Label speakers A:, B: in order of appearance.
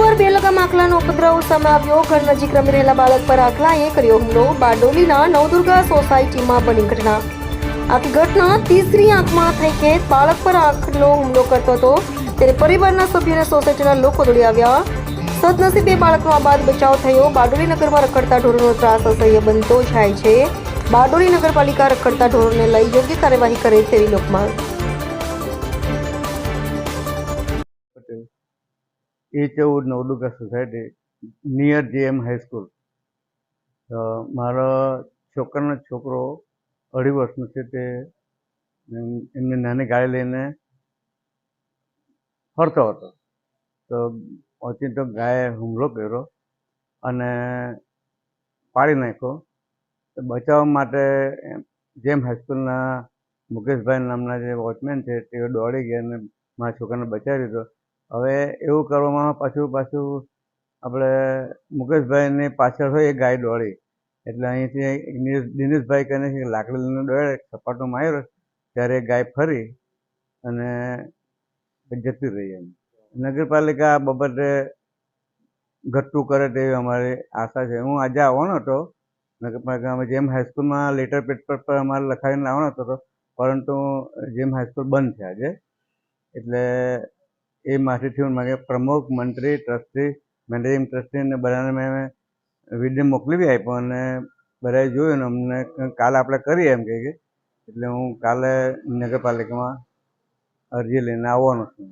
A: કોટવર બેલગામ આખલાનો ઉપદ્રવ સામે આવ્યો ઘર નજીક રમી રહેલા બાળક પર આખલાએ કર્યો હુમલો. બારડોલીના નવદુર્ગા સોસાયટીમાં બની ઘટના. આખી ઘટના તીસરી આંખમાં થઈ કે બાળક પર આંખનો હુમલો કરતો હતો. ત્યારે પરિવારના સભ્યોને સોસાયટીના લોકો દોડી આવ્યા. સદનસીબે બાળકનો આબાદ બચાવ થયો. બારડોલી નગરમાં રખડતા ઢોરોનો ત્રાસ અસહ્ય બનતો જાય છે. બારડોલી નગરપાલિકા રખડતા ઢોરોને લઈ યોગ્ય કાર્યવાહી કરે તેવી
B: લોકમાં એ14 નવડુકા society near JM high school મારા છોકરાનો છોકરો અઢી વર્ષનો છે તે એમને નાની ગાડી લઈને ફરતો હતો. તો અચિંતો ગાયે હુમલો કર્યો અને પાડી નાખ્યો. તો બચાવવા માટે જેમ હાઈસ્કૂલના મુકેશભાઈ નામના જે વોચમેન છે, તેઓ દોડી ગયા અને મારા છોકરાને બચાવી દીધો હવે એવું કરવામાં પાછું પાછું આપણે મુકેશભાઈની પાછળ હોય એ ગાય દોડી. એટલે અહીંથી દિનેશભાઈ કરીને છે લાકડી લઈને દોડે, સપાટો માર્યો, ત્યારે એ ગાય ફરી અને જતી રહી એમ. નગરપાલિકા આ બાબતે ઘટતું કરે તેવી અમારી આશા છે. હું આજે આવવાનો હતો. નગરપાલિકામાં જેમ હાઈસ્કૂલમાં લેટર પેડ પર અમારે લખાવીને લાવવાનો હતો, પરંતુ જેમ હાઈસ્કૂલ બંધ છે આજે એટલે એ માસેથી મારે પ્રમુખ, મંત્રી, ટ્રસ્ટી, મેનેજિંગ ટ્રસ્ટી અને બધાને મેં વીડિયો મોકલી બી આપ્યો અને બધાએ જોયું ને અમને કાલે આપણે કરીએ એમ કહે કે, એટલે હું કાલે નગરપાલિકામાં અરજી લઈને આવવાનો છું.